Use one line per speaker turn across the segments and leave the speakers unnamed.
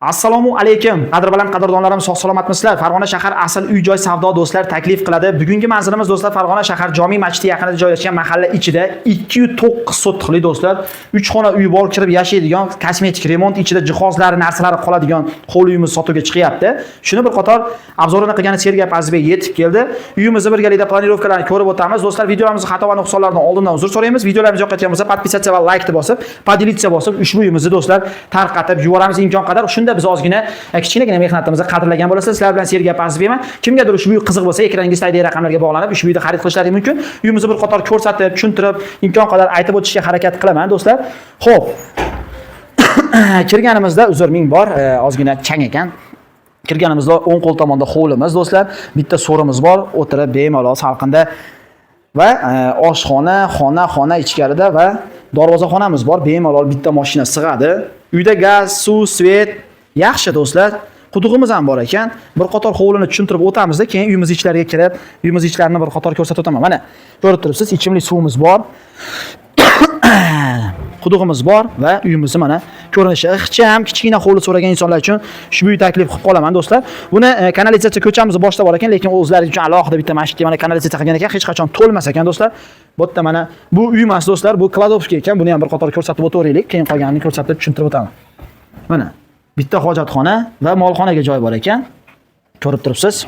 assalomu alaykum qadrbaland qadrdonlarim sog' salomatmisizlar farg'ona shahar asl uy joy savdo do'stlar taklif qiladi bugungi manzilimiz do'stlar farg'ona shahar jome masjidi yaqinida joylashgan mahalla ichida 209 sotixli do'stlar 3 xona uy bor kirib yashaydigan kosmetik remont ichida jihozlari narsalari qoladigan hovli uyimiz sotuvga chiqyapti shuni bir qator obzorini qilgani sergap azizbek yetib keldi uyimizni birgalikda planirovkalarni ko'rib o'tamiz do'stlar videolarimizni xato va nuqsonlardan oldindan uzr so'raymiz videolarimiz yoqayotgan bo'lsa podpisatsiya va laykni bosib podelиться bosib ushbu uyimizni do'stlar tarqatib yuboramiz imkon qadar shunda biz ozgina e, kichkinagina mehnatimizni qadrlagan bo'lasiz. Sizlar bilan sergap azizbekman kimgadir ushbu uy qiziq bo'lsa ekraningizdagi raqamlarga bog'lanib ushbu uyni xarid qilishlari mumkin. Uyimizni bir qator ko'rsatib tushuntirib imkon qadar aytib o'tishga harakat qilaman do'stlar. Ho'p kirganimizda uzr ming bor e, ozgina chang ekan. Kirganimizda o'ng qo'l tomonda hovlimiz do'stlar. Bitta so'rimiz bor o'tirib bemalol salqinda va e, oshxona xona xona ichkarida va darvozaxonamiz bor. Bemalol bitta mashina sig'adi. Uyda gaz suv svet yaxshi do'stlar. Qudug'imiz ham bor ekan. Bir qator hovlini tushuntirib o'tamizda keyin uyimiz ichlariga kirib uyimiz ichlarini bir qator ko'rsatib o'taman. Mana ko'rib turibsiz ichimlik suvimiz bor. Qudug'imiz bor va uyimizni mana ko'rinishi ixcham kichkina hovli so'ragan insonlar uchun ushbu uy taklif qilib qolaman do'stlar. Buni e, kanalizatsiya ko'chamizni boshida bor ekan lekin o'zlari uchun alohida bitta masjidga mana kanalizatsiya qilgan ekan hech qachon to'lmas ekan do'stlar. Bu yerda mana bu uy emas do'stlar bu kladovka ekan buni ham bir qator ko'rsatib o'taveraylik keyin qolganini ko'rsatib tushuntirib o'taman. Mana. Bitta hojatxona va molxonaga joy bor ekan. Ko'rib turibsiz.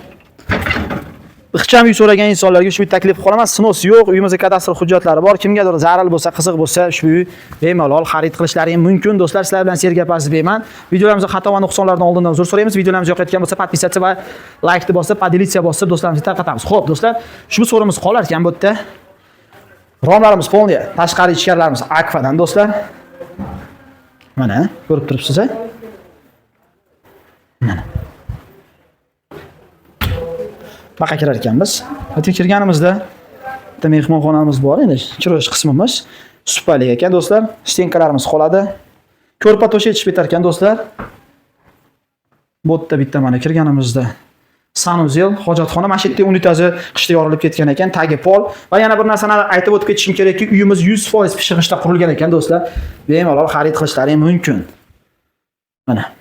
Ixcham uy so'ragan insonlarga ushbu taklif qolaman. Snos yo'q uyimizda kadastr hujjatlari bor. Kimgadir zaril bo'lsa qiziq bo'lsa ushbu uy bemalol xarid qilishlari mumkin. Do'stlar sizlar bilan sergap azizbekman videolarimizda xato va nuqsonlardan oldindan uzr so'raymiz. Videolarimiz yoqayotgan bo'lsa podpisatsiya va laykni bosib podelиться bosib do'stlarimizga tarqatamiz. Ho'p do'stlar ushbu so'rimiz qolar ekan bu yerda. Romlarimiz полный tashqari ichkarilarimiz akfadan do'stlar. Mana ko'rib turibsiz baqa kirar ekanmiz bitta kirganimizda bitta mehmonxonamiz bor endi kirish qismimiz supalik ekan do'stlar. Stenkalarimiz qoladi ko'rpa to'sha yetishib ketar ekan do'stlar. Bu yerda bitta mana kirganimizda sanuzel hojatxona mana shu yerda unitazi qishda yorilib ketgan ekan tagi pol va yana bir narsani aytib o'tib ketishim kerakki uyimiz 100% pishig'ishda qurilgan ekan do'stlar. Bemalol xarid qilishlari mumkin. Mana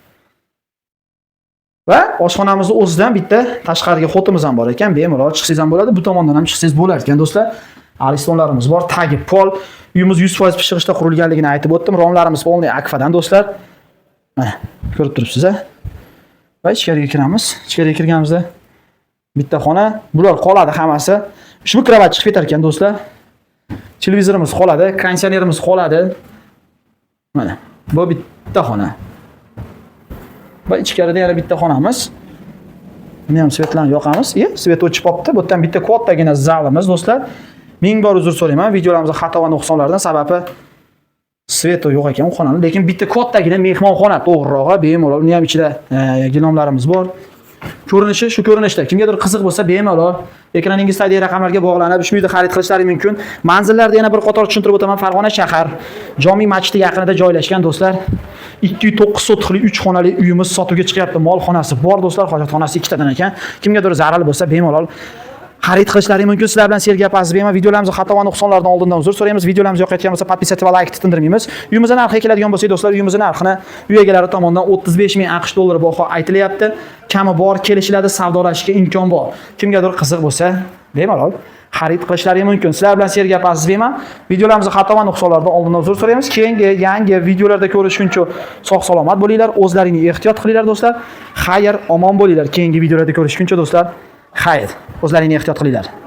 Va oshxonamizni o'zidan bitta tashqariga xotimiz ham bor ekan, bemalol chiqsangiz ham bo'ladi. Bu tomondan ham chiqsangiz bo'lar ekan do'stlar. Aristonlarimiz bor, tagi pol. Uyimiz 100% pishirishda qurilganligini aytib o'tdim. Romlarimiz полный akfadan do'stlar. Mana ko'rib turibsiz a? Va ichkariga kiramiz. Ichkariga kirganimizda bitta xona, bular qoladi hammasi. Ushbu kravat chiqib ketar ekan do'stlar. Televizorimiz qoladi, konditsionerimiz qoladi. Mana bu bitta xona. Va ichkarida yana bitta xonamiz buni ham svetlarni yoqamiz e svet o'chib qolibdi bu yerdan bitta kattagina zalimiz do'stlar. Ming bor uzr so'rayman videolarimizda xato va nuqsonlardan sababi sveti yo'q ekan u xonani lekin bitta kattagina mehmonxona to'g'rirog'i bemalol uni ham ichida ginomlarimiz bor ko'rinishi shu ko'rinishda kimgadir qiziq bo'lsa bemalol ekraningizdagi raqamlarga bog'lanib ushbu uyda xarid qilishlari mumkin. Manzillarda yana bir qator tushuntirib o'taman. Farg'ona shahar jomiy masjidi yaqinida joylashgan do'stlar. 209 sotixli 3 xonali uyimiz sotuvga chiqyapti. Molxonasi bor do'stlar hojatxonasi ikkitadan ekan. Kimgadir zaril bo'lsa bemalol xarid qilishlari mumkin. Sizlar bilan sergap azizbekman videolarimizni xato va nuqsonlardan oldindan uzr so'raymiz. Videolarimiz yoqayotgan bo'lsa podpisatsiya va laykni tindirmaymiz uyimizni narxiga keladigan bo'lsak do'stlar uyimizni narxini uy egalari tomonidan 35 ming aqsh dollari baho aytilyapti. Kami bor kelishiladi savdolashishga imkon bor. Kimgadir qiziq bo'lsa bemalol xarid qilishlari mumkin. Sizlar bilan sergap azizbekman videolarimizni xato va nuqsonlardan oldindan uzr so'raymiz. Keyingi yangi videolarda ko'rishguncha sog' salomat bo'linglar. O'zlaringni ehtiyot qilinglar do'stlar. Xayr omon bo'linglar. Keyingi videolarda ko'rishguncha do'stlar xayr o'zlaringni ehtiyot qilinglar.